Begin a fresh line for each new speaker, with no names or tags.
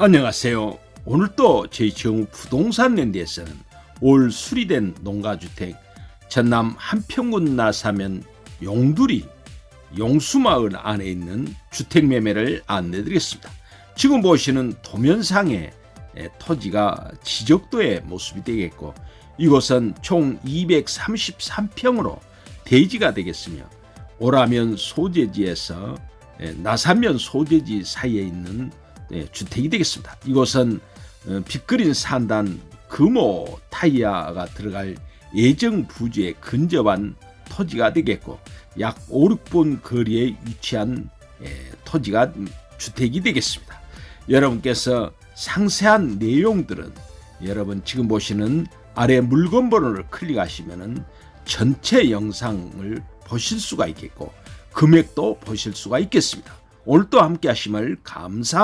안녕하세요. 오늘 또 저희 정우 부동산 랜드에서는 올 수리된 농가주택 전남 한평군 나사면 용두리 용수마을 안에 있는 주택 매매를 안내 드리겠습니다. 지금 보시는 도면상의 에, 토지가 지적도의 모습이 되겠고 이곳은 총 233평으로 대지가 되겠으며 오라면 소재지에서 에, 나사면 소재지 사이에 있는 예, 주택이 되겠습니다. 이곳은 어, 빗그린 산단 금호 타이어가 들어갈 예정 부지에 근접한 토지가 되겠고 약 5, 6분 거리에 위치한 예, 토지가 음, 주택이 되겠습니다. 여러분께서 상세한 내용들은 여러분 지금 보시는 아래 물건 번호를 클릭하시면은 전체 영상을 보실 수가 있겠고 금액도 보실 수가 있겠습니다. 오늘 또 함께 하심을 감사합니다.